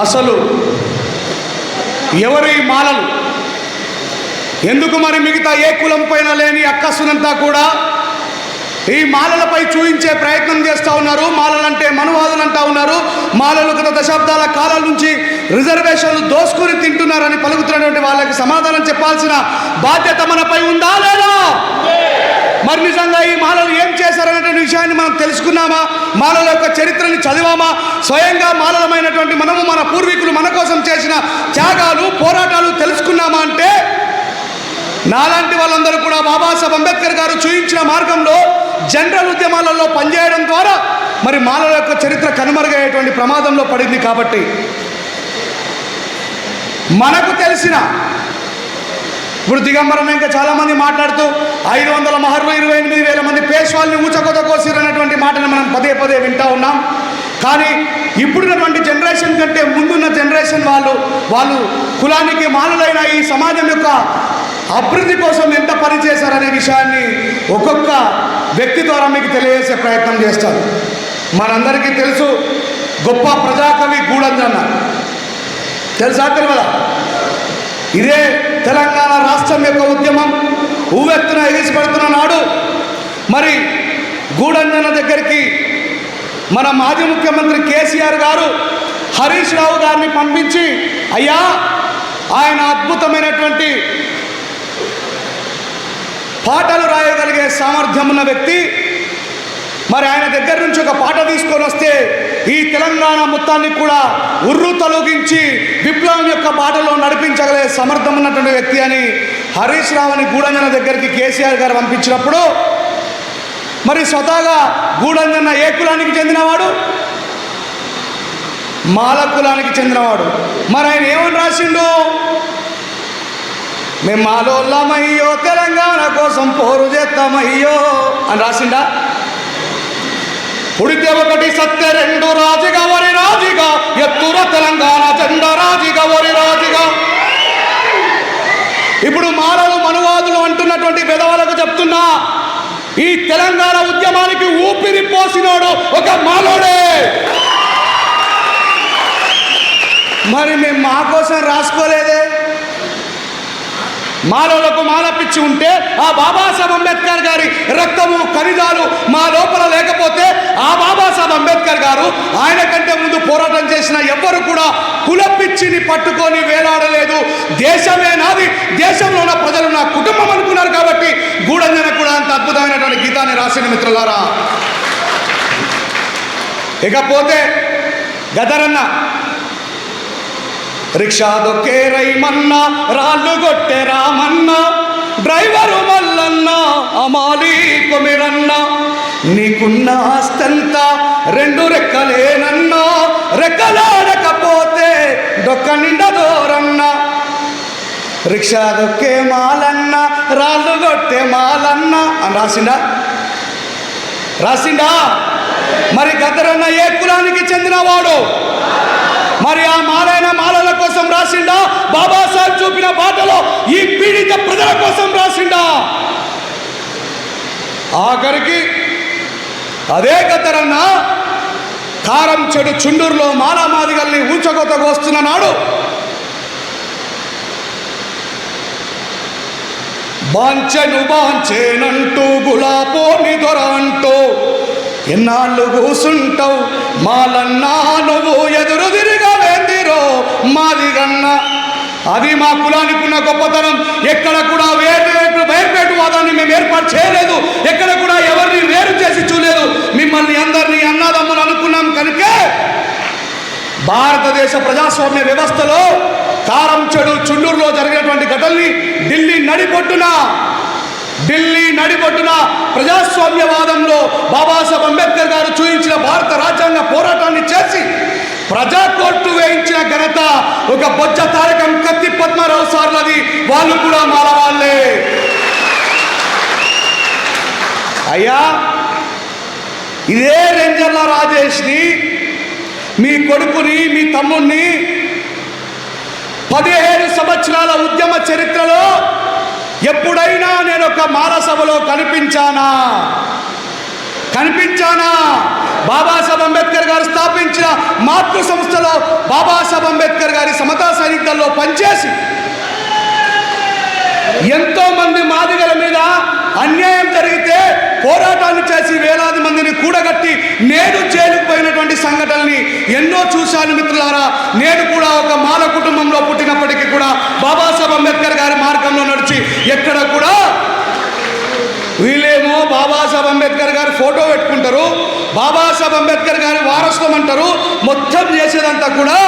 అసలు ఎవరు ఈ మాలలు? ఎందుకు మరి మిగతా ఏ కులం పైన లేని అక్కసునంతా కూడా ఈ మాలలపై చూయించే ప్రయత్నం చేస్తూ ఉన్నారు? మాలలంటే మనువాదులు అంటా ఉన్నారు. మాలలు గత దశాబ్దాల కాలం నుంచి రిజర్వేషన్లు దోసుకొని తింటున్నారని పలుకుతున్నటువంటి వాళ్ళకి సమాధానం చెప్పాల్సిన బాధ్యత మనపై ఉందా లేదా? మరి నిజంగా ఈ మాలలు ఏం చేశారనేటువంటి విషయాన్ని మనం తెలుసుకున్నామా? మాలల యొక్క చరిత్రని చదివామా? స్వయంగా మాలలమైనటువంటి మనము మన పూర్వీకులు మన కోసం చేసిన త్యాగాలు పోరాటాలు తెలుసుకున్నామా అంటే నాలాంటి వాళ్ళందరూ కూడా బాబాసాహెబ్ అంబేద్కర్ గారు చూయించిన మార్గంలో జనరల్ ఉద్యమాలలో పనిచేయడం ద్వారా మరి మాలల యొక్క చరిత్ర కనుమరుగయ్యేటువంటి ప్రమాదంలో పడింది కాబట్టి. మనకు తెలిసిన ఇప్పుడు దిగంబరం ఇంకా చాలామంది మాట్లాడుతూ ఐదు వందల మహర్లు ఇరవై ఎనిమిది వేల మంది పేష్వాళ్ళని ఊచకొత కోసిరన్నటువంటి మాటను మనం పదే పదే వింటా ఉన్నాం. కానీ ఇప్పుడున్నటువంటి జనరేషన్ కంటే ముందున్న జనరేషన్ వాళ్ళు వాళ్ళు కులానికి మానులైన ఈ సమాజం యొక్క అభివృద్ధి కోసం ఎంత పని చేశారనే విషయాన్ని ఒక్కొక్క వ్యక్తి ద్వారా మీకు తెలియజేసే ప్రయత్నం చేస్తారు. మనందరికీ తెలుసు గొప్ప ప్రజాకవి గూడంజన్న. తెలుసా తెలియదా? ఇదే తెలంగాణ రాష్ట్రం యొక్క ఉద్యమం ఉవ్వెత్తున ఎగిసిపడుతున్న నాడు మరి గూడంజన దగ్గరికి మన మాజీ ముఖ్యమంత్రి కేసీఆర్ గారు హరీష్ రావు గారిని పంపించి అయ్యా ఆయన అద్భుతమైనటువంటి పాటలు రాయగలిగే సామర్థ్యం ఉన్న వ్యక్తి మరి ఆయన దగ్గర నుంచి ఒక పాట తీసుకొని వస్తే ఈ తెలంగాణ మొత్తాన్ని కూడా ఉర్రు తొలగించి విప్లవం యొక్క బాటలో నడిపించగలే సమర్థం ఉన్నటువంటి వ్యక్తి అని హరీష్ రావుని గూడంజన దగ్గరికి కేసీఆర్ గారు పంపించినప్పుడు మరి స్వతహాగా గూడంజన ఏ కులానికి చెందినవాడు? మాల కులానికి చెందినవాడు. మరి ఆయన ఏమని రాసిండు? మేము మాలోళ్ళమయ్యో తెలంగాణ కోసం పోరు చేస్తామయ్యో అని రాసిండా? పుడితే ఒకటి సత్య రెండు రాజుగా ఒరి రాజుగా. ఎత్తుర తెలంగాణ జెండా రాజుగా ఒరి రాజుగా. ఇప్పుడు మానవులు మనువాదులు అంటున్నటువంటి పెదవులకు చెప్తున్నా ఈ తెలంగాణ ఉద్యమానికి ఊపిరి పోసినోడు ఒక మాలోడే. మరి మేము మా కోసం రాసుకోలేదే? మాలోలకు మాల పిచ్చి ఉంటే ఆ బాబాసాహెబ్ అంబేద్కర్ గారి రక్తము ఖనిజాలు మా లోపల లేకపోతే ఆ బాబాసాహెబ్ అంబేద్కర్ గారు ఆయన కంటే ముందు పోరాటం చేసిన ఎవ్వరు కూడా కులపిచ్చిని పట్టుకొని వేలాడలేదు. దేశమే నాది దేశంలో ఉన్న ప్రజలు నా కుటుంబం అనుకున్నారు కాబట్టి గూడంజన కూడా అంత అద్భుతమైనటువంటి గీతాన్ని రాసిన మిత్రులారా. ఇకపోతే గదరన్న రిక్షా దొక్కే రైమన్న రాళ్ళు కొట్టే రామన్న డ్రైవరు మల్లన్న అమాలి కొమిరన్న. నీకున్న ఆస్తంతా రెండు రెక్కలేనన్నా రెక్కలాడకపోతే డొక్క నిండదోరన్న రిక్షా దొక్కే మాలన్న రాళ్ళు కొట్టే మాలన్న. అని రాసిండా? రాసిండా? మరి గదరన్న ఏ కులానికి చెందినవాడు? మరి ఆ మాలైన మాలల కోసం రాసిండా? బాబాసాహెబ్ చూపిన బాటలో ఈ పీడిత ప్రజల కోసం రాసిండా? ఆఖరికి అదే గతరన్న కారం చెడు చుండూరులో మాలామాదిగల్ని ఊచకొతకు వస్తున్న నాడు బాంచెను బాంచేనంటూ గులాపోని దొర అంటూ ఎన్నాళ్ళు కూసుంటావు? మాలన్నా నువ్వు ఎదురు తిరగలేందిరో మాది కన్నా అది మా కులానికి ఉన్న గొప్పతనం. ఎక్కడ కూడా వేరు వేర్పేటు వాదాన్ని మేము ఏర్పాటు చేయలేదు. ఎక్కడ కూడా ఎవరిని వేరు చేసి చూడలేదు. మిమ్మల్ని అందరినీ అన్నదమ్ములు అనుకున్నాం కనుకే భారతదేశ ప్రజాస్వామ్య వ్యవస్థలో కారం చెడు చుండూరులో జరిగినటువంటి ఘటనని ఢిల్లీ నడిపొట్టున ఢిల్లీ నడిబొడ్డున ప్రజాస్వామ్యవాదంలో బాబాసాహెబ్ అంబేద్కర్ గారు చూపించిన భారత రాజ్యాంగ పోరాటాన్ని చేసి ప్రజా కోర్టు వేయించిన ఘనత ఒక బొజ్జ తారకం కత్తి పద్మారావు సార్లది. వాళ్ళు కూడా మారవాళ్ళే అయ్యా ఇదే రేంజర్ల రాజేష్ని మీ కొడుకుని మీ తమ్ముణ్ణి పదిహేడు సంవత్సరాల ఉద్యమ చరిత్రలో ఎప్పుడైనా నేను ఒక మానసభలో కనిపించానా? కనిపించానా? బాబాసాహెబ్ అంబేద్కర్ గారు స్థాపించిన మాతృ సంస్థలో బాబాసాహెబ్ అంబేద్కర్ గారి సమతా సైనికుల్లో పనిచేసి ఎంతోమంది మాదిగల మీద అన్యాయం జరిగితే పోరాటాలు చేసి వేలాది మందిని కూడగట్టి నేను జైలుకు పోయినటువంటి ఎన్నో చూశాను మిత్రులారా. నేను కూడా ఒక మాల కుటుంబంలో పుట్టినప్పటికీ కూడా బాబాసాహెబ్ అంబేద్కర్ గారి మార్గంలో నడిచి ఎక్కడ కూడా వీళ్ళేమో బాబాసాహెబ్ అంబేద్కర్ గారి ఫోటో పెట్టుకుంటారు బాబాసాహెబ్ అంబేద్కర్ గారి వారసత్వం అంటారు మొత్తం చేసేదంతా కూడా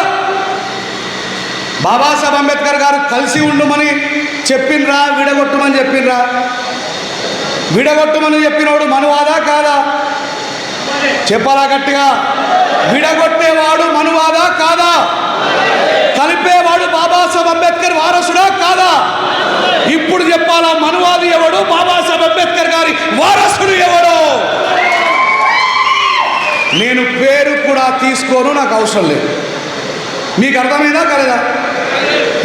బాబాసాహెబ్ అంబేద్కర్ గారు కలిసి ఉండమని చెప్పిండ్రా విడగొట్టమని చెప్పిండ్రా. విడగొట్టమని చెప్పినోడు మనువాదా కాదా? చెప్పాలా గట్టిగా? విడగొట్టేవాడు మనువాదా కాదా? కలిపేవాడు బాబాసాహెబ్ అంబేద్కర్ వారసుడా కాదా? ఇప్పుడు చెప్పాలా మనువాది ఎవడు? బాబాసాహెబ్ అంబేద్కర్ గారి వారసుడు ఎవడు? నేను పేరు కూడా తీసుకోను నాకు అవసరం లేదు. మీకు అర్థమైందా కలదా?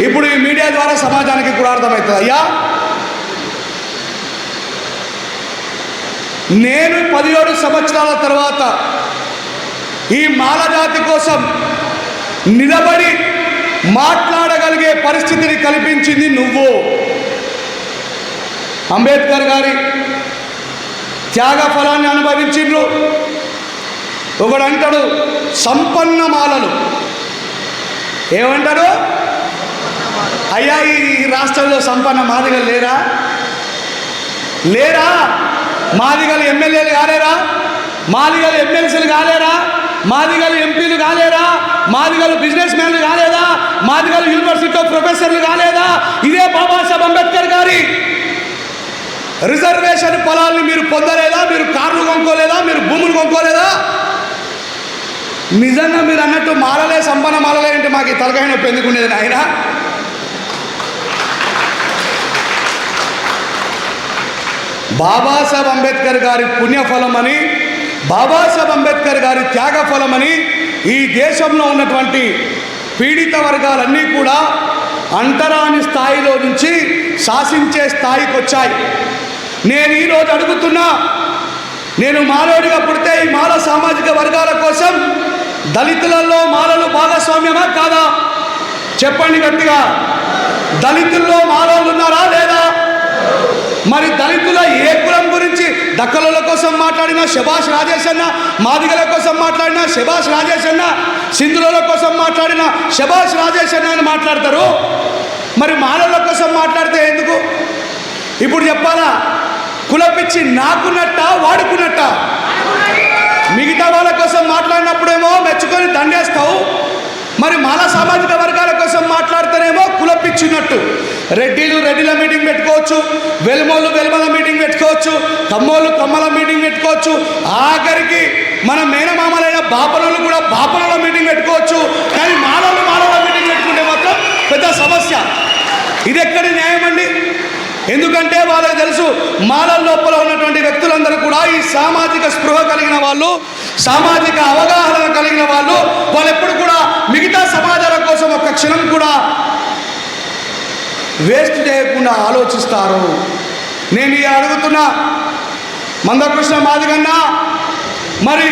ఇప్పుడు ఈ మీడియా ద్వారా సమాజానికి కూడా అర్థమవుతుంది? అయ్యా నేను పదిహేడు సంవత్సరాల తర్వాత ఈ మాలజాతి కోసం నిలబడి మాట్లాడగలిగే పరిస్థితిని కల్పించింది నువ్వు. అంబేద్కర్ గారి త్యాగ ఫలాన్ని అనుభవించిండ్రు. ఒకడంటాడు సంపన్న మాలలు. ఏమంటారు అయ్యా ఈ ఈ రాష్ట్రంలో సంపన్న మాదిగా లేరా? లేరా? మాదిగలు ఎమ్మెల్యేలు కాలేరా? మాదిగలు ఎమ్మెల్సీలు కాలేరా? మాదిగలు ఎంపీలు కాలేరా? మాదిగలు బిజినెస్ మ్యాన్లు కాలేదా? మాదిగలు యూనివర్సిటీలో ప్రొఫెసర్లు కాలేదా? ఇదే బాబాసాహెబ్ అంబేద్కర్ గారి రిజర్వేషన్ పొలాల్ని మీరు పొందలేదా? మీరు కార్లు కొనుక్కోలేదా? మీరు భూములు కొనుక్కోలేదా? నిజంగా మీరు అన్నట్టు మాలలే సంపన్న మాలలే అంటే మాకు తలకాయ నొప్పి ఎందుకు ఉండేది ఆయన బాబాసాహెబ్ అంబేద్కర్ గారి పుణ్యఫలమని బాబాసాహెబ్ అంబేద్కర్ గారి త్యాగ ఫలమని ఈ దేశంలో ఉన్నటువంటి పీడిత వర్గాలన్నీ కూడా అంటరాని స్థాయిలో నుంచి శాసించే స్థాయికి వచ్చాయి. నేను ఈరోజు అడుగుతున్నా నేను మాలోడిగా పుడితే ఈ మాల సామాజిక వర్గాల కోసం దళితులలో మాలలు భాగస్వామ్యమా కాదా? చెప్పండి గట్టిగా. దళితుల్లో మాలోళ్ళు ఉన్నారా లేదా? మరి దళితుల ఏ కులం గురించి దక్కలుల కోసం మాట్లాడిన శభాష్ రాజేష్ అన్న మాదిగల కోసం మాట్లాడిన శభాష్ రాజేష్ అన్న సింధుల కోసం మాట్లాడిన శభాష్ రాజేష్ అన్న అని మాట్లాడతారు? మరి మాలల కోసం మాట్లాడితే ఎందుకు? ఇప్పుడు చెప్పాలా? కులపిచ్చి నాకున్నట్ట వాడుకున్నట్ట? మిగతా వాళ్ళ కోసం మాట్లాడినప్పుడేమో మెచ్చుకొని దండేస్తావు? మరి మాల సామాజిక వర్గాల కోసం మాట్లాడితేనేమో కులపిచ్చినట్టు రెడ్డిలు రెడ్డిల మీటింగ్ పెట్టుకోవచ్చు వెలుమోళ్ళు వెలుమల మీటింగ్ పెట్టుకోవచ్చు కమ్మోళ్ళు కమ్మల మీటింగ్ పెట్టుకోవచ్చు. ఆఖరికి మన మేనమామలైన బాపనులు కూడా బాపనుల మీటింగ్ పెట్టుకోవచ్చు. కానీ మాలలు మాలల మీటింగ్ పెట్టుకుంటే మాత్రం పెద్ద సమస్య. ఇది ఎక్కడి న్యాయం అండి ఎందుకంటే వాళ్ళకి తెలుసు మాలల లోపల ఉన్నటువంటి వ్యక్తులందరూ కూడా ఈ సామాజిక స్పృహ కలిగిన వాళ్ళు సామాజిక అవగాహన కలిగిన వాళ్ళు వాళ్ళు ఎప్పుడు కూడా మిగతా సమాజాల కోసం ఒక క్షణం కూడా వేస్ట్ చేయకుండా ఆలోచిస్తారు. నేను ఈ అడుగుతున్నా మందకృష్ణ మాదిగన్నా మరి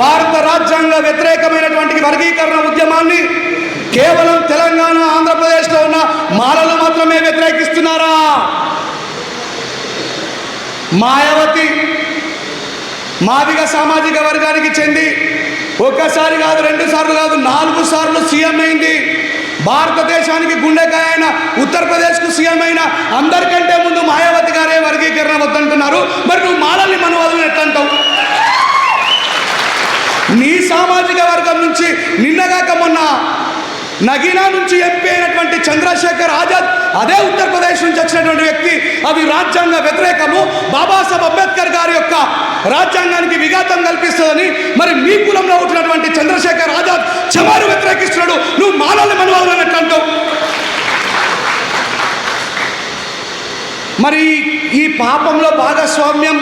భారత రాజ్యాంగ వ్యతిరేకమైనటువంటి వర్గీకరణ ఉద్యమాన్ని కేవలం తెలంగాణ ఆంధ్రప్రదేశ్లో ఉన్న మాలలు మాత్రమే వ్యతిరేకిస్తున్నారా? మాయావతి మాదిగ సామాజిక వర్గానికి చెంది ఒక్కసారి కాదు రెండు సార్లు కాదు నాలుగు సార్లు సీఎం అయింది. భారతదేశానికి గుండెకాయ అయిన ఉత్తరప్రదేశ్కు సీఎం అయిన అందరికంటే ముందు మాయావతి గారే వర్గీకరణ వద్దంటున్నారు. మరి నువ్వు మాలల్ని మనవాదులు ఎట్లా అంటావు నీ సామాజిక వర్గం నుంచి నిన్నగాక మొన్న నగీనా నుంచి ఎంపీ అయినటువంటి చంద్రశేఖర్ ఆజాద్ అదే ఉత్తరప్రదేశ్ నుంచి వచ్చినటువంటి వ్యక్తి అవి రాజ్యాంగ వ్యతిరేకము. బాబాసాహెబ్ అంబేద్కర్ గారి యొక్క రాజ్యాంగానికి విఘాతం కల్పిస్తుందని మరి మీ కులంలో ఉంటున్నటువంటి చంద్రశేఖర్ ఆజాద్ చమారు వ్యతిరేకిస్తున్నాడు. నువ్వు మానవులు మనవాళ్ళు అన్నట్టు మరి ఈ పాపంలో భాగస్వామ్యం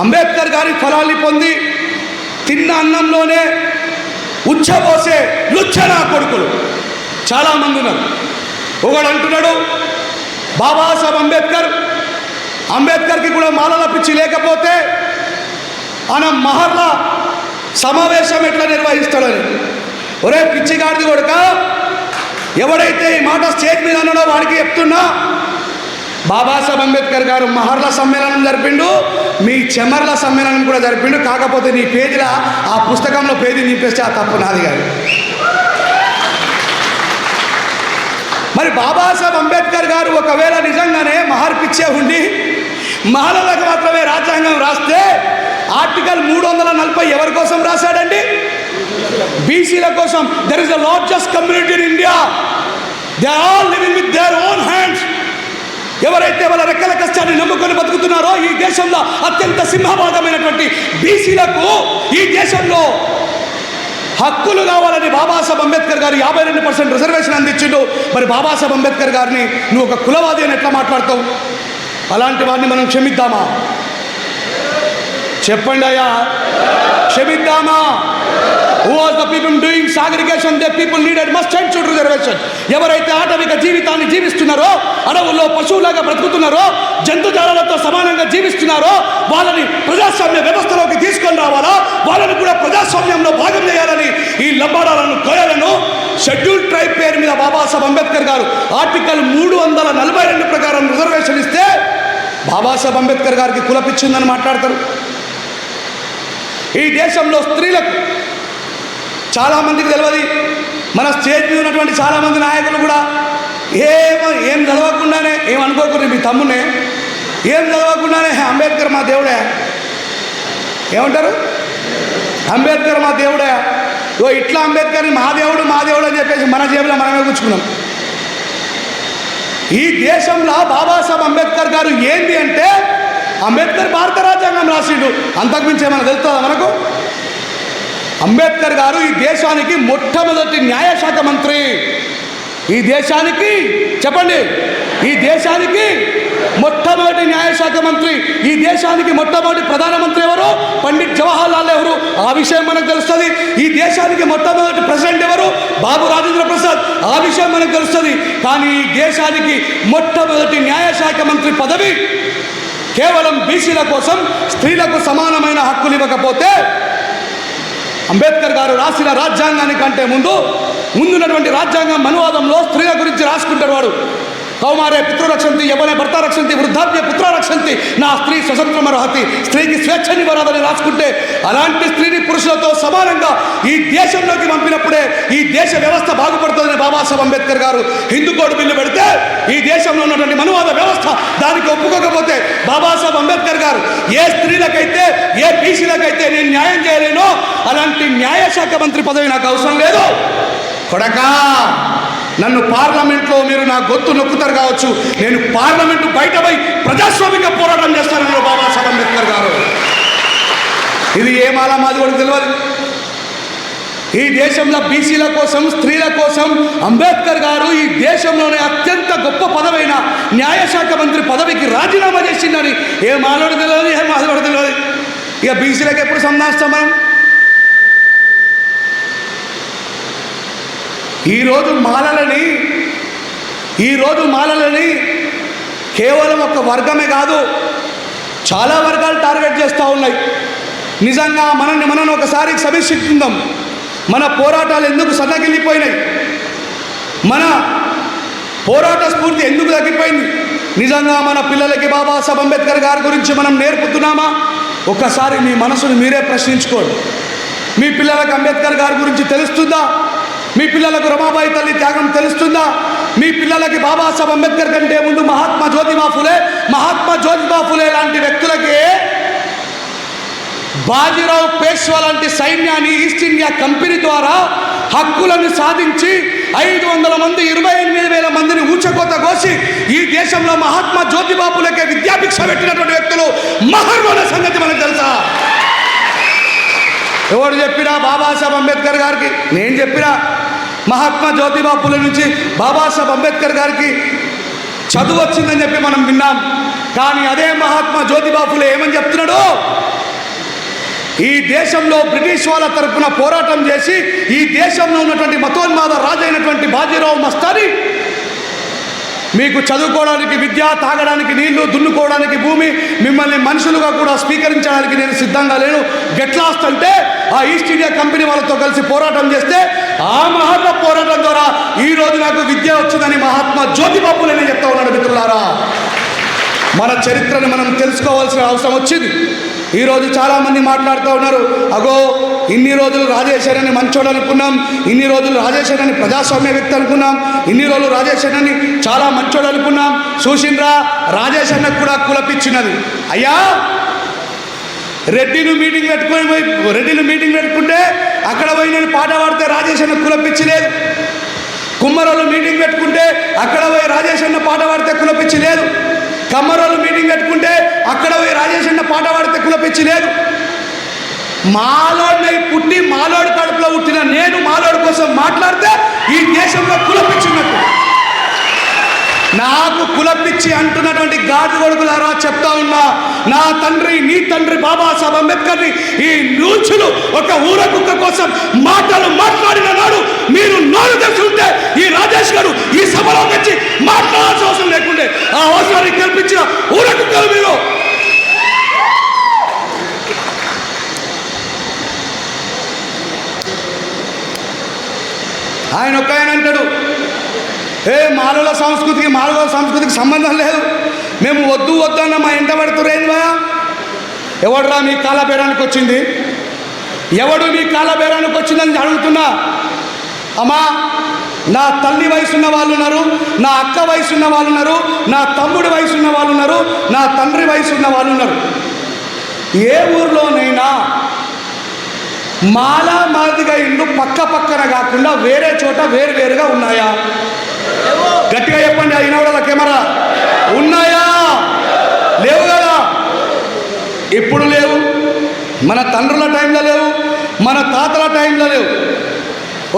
అంబేద్కర్ గారి ఫలాన్ని పొంది తిన్న అన్నంలోనే ఉచ్చబోసే లుచ్చనా కొడుకులు. చాలామంది ఉన్నారు. ఒకడు అంటున్నాడు బాబాసాహెబ్ అంబేద్కర్ అంబేద్కర్కి కూడా మాలల పిచ్చి లేకపోతే ఆయన మహర్ల సమావేశం ఎట్లా నిర్వహిస్తాడని. ఒరే పిచ్చిగాడిది కొడుక ఎవడైతే ఈ మాట స్టేజ్ మీద అన్నాడో వాడికి చెప్తున్నా బాబాసాహెబ్ అంబేద్కర్ గారు మహర్ల సమ్మేళనం జరిపిండు మీ చెమర్ల సమ్మేళనం కూడా జరిపిండు కాకపోతే నీ పేజీల ఆ పుస్తకంలో పేజీ నింపేస్తే ఆ తప్పు నాది కాదు. మరి బాబాసాహెబ్ అంబేద్కర్ గారు ఒకవేళ నిజంగానే మహర్పిచ్చే ఉండి మహిళలకు మాత్రమే రాజ్యాంగం రాస్తే ఆర్టికల్ మూడు వందల నలభై ఎవరి కోసం రాశాడండి? బీసీల కోసం. There is the largest community in India they are all living with their own hands ఎవరైతే వాళ్ళ రెక్కల కష్టాన్ని నమ్ముకొని బతుకుతున్నారో ఈ దేశంలో అత్యంత సింహభాగమైనటువంటి బీసీలకు ఈ దేశంలో హక్కులు కావాలని బాబాసాహెబ్ అంబేద్కర్ గారు యాభై రెండు పర్సెంట్ రిజర్వేషన్ అందించిండు. మరి బాబాసాహెబ్ అంబేద్కర్ గారిని నువ్వు ఒక కులవాది అని ఎట్లా మాట్లాడతావు? అలాంటి వారిని మనం క్షమిద్దామా? చెప్పండి అయ్యా. క్షమిద్దామా? Who the people doing segregation they people needed must and reservation ఎవరైతే ఆటవిక జీవితాన్ని జీవిస్తున్నారో అడవుల్లో పశువులాగా బ్రతుకుతున్నారో జంతుజాలతో సమానంగా జీవిస్తున్నారో వాళ్ళని ప్రజాస్వామ్య వ్యవస్థలోకి తీసుకొని రావాలా? వాళ్ళని కూడా ప్రజాస్వామ్యంలో భాగం చేయాలని ఈ లంబాడాలను కోయాలను షెడ్యూల్ ట్రైబ్ పేరు మీద బాబాసాహెబ్ అంబేద్కర్ గారు ఆర్టికల్ మూడు వందల నలభై రెండు ప్రకారం రిజర్వేషన్ ఇస్తే బాబాసాహెబ్ అంబేద్కర్ గారికి కులపిచ్చిందని మాట్లాడతారు. ఈ దేశంలో స్త్రీలకు చాలామందికి తెలియదు మన స్టేజ్ మీద ఉన్నటువంటి చాలామంది నాయకులు కూడా ఏం ఏం చదవకుండానే ఏం అనుకోకూడదు మీ తమ్మునే ఏం చదవకుండానే "హే, అంబేద్కర్ మా దేవుడే. ఏమంటారు? అంబేద్కర్ మా దేవుడే. ఓ ఇట్లా అంబేద్కర్ మా దేవుడు మా దేవుడు అని చెప్పేసి మన జేబులో మనమే కూర్చుకున్నాం. ఈ దేశంలో బాబాసాహెబ్ అంబేద్కర్ గారు ఏంది అంటే అంబేద్కర్ భారత రాజ్యాంగం రాసిండు. అంతకుమించి ఏమైనా తెలుస్తుందా మనకు? అంబేద్కర్ గారు ఈ దేశానికి మొట్టమొదటి న్యాయశాఖ మంత్రి. ఈ దేశానికి చెప్పండి ఈ దేశానికి మొట్టమొదటి న్యాయశాఖ మంత్రి. ఈ దేశానికి మొట్టమొదటి ప్రధానమంత్రి ఎవరు? పండిట్ జవహర్లాల్ నెహ్రూ. ఆ విషయం మనకు తెలుస్తుంది. ఈ దేశానికి మొట్టమొదటి ప్రెసిడెంట్ ఎవరు? బాబు రాజేంద్ర ప్రసాద్. ఆ విషయం మనకు తెలుస్తుంది. కానీ ఈ దేశానికి మొట్టమొదటి న్యాయశాఖ మంత్రి పదవి కేవలం బీసీల కోసం స్త్రీలకు సమానమైన హక్కులు ఇవ్వకపోతే అంబేద్కర్ గారు రాసిన రాజ్యాంగానికంటే ముందు ముందున్నటువంటి రాజ్యాంగం మనువాదంలో స్త్రీల గురించి రాసుకుంటాడు వాడు. కౌమారే పితృరక్షంతి యవనే భర్త రక్షంతి వృద్ధాప్య పుత్ర రక్షంతి. నా స్త్రీ స్వతంత్రం అర్హతి. స్త్రీకి స్వేచ్ఛనివ్వరాదని రాసుకుంటే అలాంటి స్త్రీని పురుషులతో సమానంగా ఈ దేశంలోకి పంపినప్పుడే ఈ దేశ వ్యవస్థ బాగుపడుతుందని బాబాసాహెబ్ అంబేద్కర్ గారు హిందూ కోడ్ బిల్లు పెడితే ఈ దేశంలో ఉన్నటువంటి మనువాద వ్యవస్థ దానికి ఒప్పుకోకపోతే బాబాసాహెబ్ అంబేద్కర్ గారు ఏ స్త్రీలకైతే ఏ బీసీలకైతే నేను న్యాయం చేయలేనో అలాంటి న్యాయశాఖ మంత్రి పదవి నాకు అవసరం లేదు. కొడకా! నన్ను పార్లమెంట్లో మీరు నా గొత్తు నొక్కుతారు కావచ్చు. నేను పార్లమెంట్ బయటపై ప్రజాస్వామిక పోరాటం చేస్తాను బాబాసాహెబ్ అంబేద్కర్ గారు. ఇది ఏమాలా మాది కూడా తెలియదు. ఈ దేశంలో బీసీల కోసం స్త్రీల కోసం అంబేద్కర్ గారు ఈ దేశంలోనే అత్యంత గొప్ప పదవైన న్యాయశాఖ మంత్రి పదవికి రాజీనామా చేసిందని ఏ మాలోడు తెలియదు ఏ మాధవుడు తెలియదు. ఇక బీసీలకు ఎప్పుడు సంధాస్తాం మనం ఈరోజు మాలలని ఈరోజు మాలలని కేవలం ఒక వర్గమే కాదు చాలా వర్గాలు టార్గెట్ చేస్తూ ఉన్నాయి. నిజంగా మనల్ని మనం ఒకసారి సమీక్షిస్తుందాం మన పోరాటాలు ఎందుకు సన్నగిల్లిపోయినాయి? మన పోరాట స్ఫూర్తి ఎందుకు తగ్గిపోయింది? నిజంగా మన పిల్లలకి బాబాసాహెబ్ అంబేద్కర్ గారి గురించి మనం నేర్పుతున్నామా? ఒకసారి మీ మనసును మీరే ప్రశ్నించుకోండి. మీ పిల్లలకు అంబేద్కర్ గారి గురించి తెలుస్తుందా? మీ పిల్లలకు రమాబాయి తల్లి త్యాగం తెలుస్తుందా? మీ పిల్లలకి బాబాసాహెబ్ అంబేద్కర్ కంటే ముందు మహాత్మా జ్యోతిబా ఫులే మహాత్మా జ్యోతిబా ఫులే లాంటి వ్యక్తులకి బాజీరావు పేష్వా లాంటి సైన్యాన్ని ఈస్ట్ ఇండియా కంపెనీ ద్వారా హక్కులను సాధించి ఐదు వందల మంది ఇరవై ఎనిమిది వేల మందిని ఊచకోత కోసి ఈ దేశంలో మహాత్మా జ్యోతిబాపులకే విద్యాభిక్ష పెట్టినటువంటి వ్యక్తులు మహర్వన సంగతి మనకు తెలుసా? ఎవరు చెప్పినా బాబాసాహెబ్ అంబేద్కర్ గారికి నేను చెప్పినా మహాత్మా జ్యోతిబా పులే నుంచి బాబాసాహెబ్ అంబేద్కర్ గారికి చదువు వచ్చిందని చెప్పి మనం విన్నాం. కానీ అదే మహాత్మా జ్యోతిబా పులే ఏమని చెప్తున్నాడు? ఈ దేశంలో బ్రిటిష్ వాళ్ళ తరఫున పోరాటం చేసి ఈ దేశంలో ఉన్నటువంటి మతోన్మాద రాజైనటువంటి బాజీరావు మస్తాని మీకు చదువుకోవడానికి విద్య తాగడానికి నీళ్ళు దున్నుకోవడానికి భూమి మిమ్మల్ని మనుషులుగా కూడా స్వీకరించడానికి నేను సిద్ధంగా లేను. గెట్లాస్ట్ అంటే ఆ ఈస్ట్ ఇండియా కంపెనీ వాళ్ళతో కలిసి పోరాటం చేస్తే ఆ మహాత్మ పోరాటం ద్వారా ఈ రోజు నాకు విద్య వచ్చిందని మహాత్మా జ్యోతిబాబు నేను చెప్తా ఉన్నాడు మిత్రులారా? మన చరిత్రను మనం తెలుసుకోవాల్సిన అవసరం వచ్చింది. ఈరోజు చాలామంది మాట్లాడుతూ ఉన్నారు అగో ఇన్ని రోజులు రాజేశ్వరని మంచోడు అనుకున్నాం ఇన్ని రోజులు రాజేశ్వరని ప్రజాస్వామ్య వ్యక్తి అనుకున్నాం ఇన్ని రోజులు రాజేశ్వరని చాలా మంచోడు అనుకున్నాం చూసిండ్రా రాజేశ్వరనకు కూడా కులపిచ్చినది. అయ్యా రెడ్డిని మీటింగ్ పెట్టుకొని పోయి రెడ్డిని మీటింగ్ పెట్టుకుంటే అక్కడ పోయి నేను పాట పాడితే రాజేష్ అన్న కులపిచ్చి లేదు కుమ్మరోళ్ళు మీటింగ్ పెట్టుకుంటే అక్కడ పోయి రాజేష్ అన్న పాట పాడితే కులపిచ్చి లేదు కమ్మరోళ్ళు మీటింగ్ పెట్టుకుంటే అక్కడ పోయి రాజేష్ అన్న పాట పాడితే కులపిచ్చి లేదు మాలోడినై పుట్టి మాలోడి కడుపులో పుట్టిన నేను మాలోడి కోసం మాట్లాడితే ఈ దేశంలో కులపిచ్చినట్టు నాకు కులపిచ్చి అంటున్నటువంటి గాడి కొడుకులారా చెప్తా ఉన్నా నా తండ్రి నీ తండ్రి బాబాసాహెబ్ అంబేద్కర్ని ఈ నూచులు ఒక ఊర కుక్క కోసం మాటలు మాట్లాడిన నాడు మీరు నోరు తెచ్చి ఈ రాజేష్ గారు ఈ సభలో వచ్చి మాట్లాడాల్సిన అవసరం లేకుండే. ఆ అవసరాన్ని కల్పించిన ఊర కుక్కలు మీరు. ఆయన ఒక ఆయన అంటాడు ఏ మాలల సంస్కృతికి మాలల సంస్కృతికి సంబంధం లేదు. మేము వద్దు వద్దు అన్న మా ఇంట పడుతురేంది భయా ఎవడురా మీ కాల బేరానికి వచ్చింది? ఎవడు మీ కాల బేరానికి వచ్చిందని అడుగుతున్నా? అమ్మా నా తల్లి వయసున్న వాళ్ళు ఉన్నారు నా అక్క వయసున్న వాళ్ళు ఉన్నారు నా తమ్ముడి వయసున్న వాళ్ళు ఉన్నారు నా తండ్రి వయసున్న వాళ్ళు ఉన్నారు. ఏ ఊర్లోనైనా మాలా మాదిగా ఇల్లు పక్క పక్కన కాకుండా వేరే చోట వేరు వేరుగా ఉన్నాయా? గట్టిగా చెప్పండి అయిన కూడా కెమెరా? ఉన్నాయా? లేవు కదా? ఇప్పుడు లేవు? మన తండ్రుల టైంలో లేవు మన తాతల టైంలో లేవు.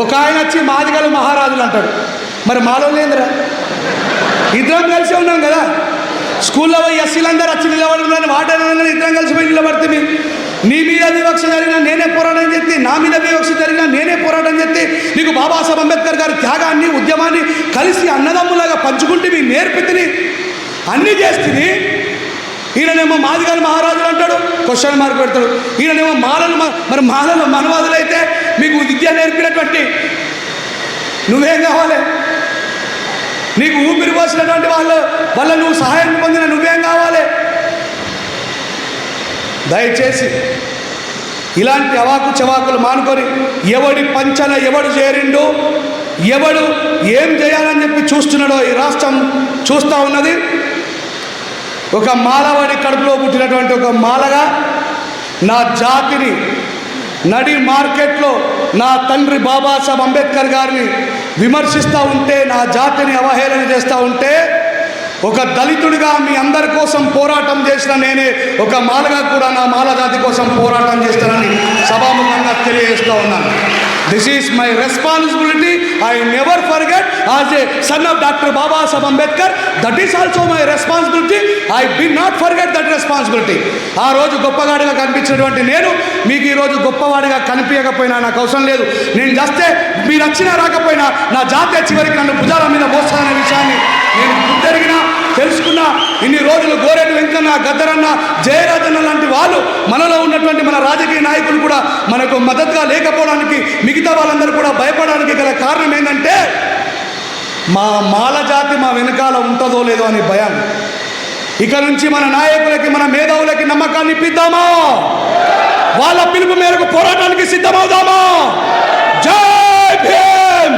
ఒక ఆయన వచ్చి మాదిగలు మహారాజులు అంటాడు. మరి మాలో లేదురా? ఇద్దరం కలిసి ఉన్నాం కదా? స్కూల్లో పోయి ఎస్సీలందరూ వచ్చి నిలబడుతున్నారని వాటర్ ఇద్దరం కలిసి పోయి నిలబడితే నీ మీద వివక్ష జరిగినా నేనే పోరాటం చేస్తే నా మీద వివక్ష జరిగినా నేనే పోరాటం చేస్తే నీకు బాబాసాహెబ్ అంబేద్కర్ గారి త్యాగాన్ని ఉద్యమాన్ని కలిసి అన్నదమ్ములాగా పంచుకుంటే మీ నేర్పితిని. అన్నీ చేస్తుంది ఈయననేమో మాదిగాని మహారాజులు అంటాడు క్వశ్చన్ మార్క్ పెడతాడు. ఈయననేమో మాలలు మరి మాలలు మనవాదులు అయితే మీకు విద్య నేర్పినటువంటి నువ్వేం కావాలి? నీకు ఊపిరి పోసినటువంటి వాళ్ళు వల్ల నువ్వు సహాయం పొందిన నువ్వేం కావాలి? దయచేసి ఇలాంటి అవాకు చవాకులు మానుకొని ఎవడి పంచన ఎవడు చేరిండు ఎవడు ఏం చేయాలని చెప్పి చూస్తున్నాడో ఈ రాష్ట్రం చూస్తూ ఉన్నది. ఒక మాలవాడి కడుపులో పుట్టినటువంటి ఒక మాలగా నా జాతిని నడి మార్కెట్లో నా తండ్రి బాబాసాహెబ్ అంబేద్కర్ గారిని విమర్శిస్తూ ఉంటే నా జాతిని అవహేళన చేస్తూ ఉంటే ఒక దళితుడిగా మీ అందరి కోసం పోరాటం చేసిన నేనే ఒక మాలగా కూడా నా మాల జాతి కోసం పోరాటం చేస్తానని సభాముఖంగా తెలియజేస్తూ ఉన్నాను. This is my responsibility I never forget as a son of doctor Babasaheb Ambedkar that is also my responsibility I be not forget that responsibility ఆ రోజు గొప్పగాడిగా కనిపించినటువంటి నేను మీకు ఈ రోజు గొప్పవాడిగా కనిపించకపోయినా నాకు అవసరం లేదు. నేను చేస్తే మీరు వచ్చినా రాకపోయినా నా జాతీయ చివరికి నన్ను భుజాల మీద మోస్తాననే విషయాన్ని నేను ఇన్ని రోజులు గోరెడ్డి వెంకన్న గద్దరన్న జయరాజన్న లాంటి వాళ్ళు మనలో ఉన్నటువంటి మన రాజకీయ నాయకులు కూడా మనకు మద్దతుగా లేకపోవడానికి మిగతా వాళ్ళందరూ కూడా భయపడడానికి గల కారణం ఏంటంటే మా మాల జాతి మా వెనకాల ఉంటుందో లేదో అనే భయం. ఇక నుంచి మన నాయకులకి మన మేధావులకి నమ్మకాన్ని ఇప్పిద్దామా? వాళ్ళ పిలుపు మేరకు పోరాటానికి సిద్ధమవుదామా? జై భీమ్!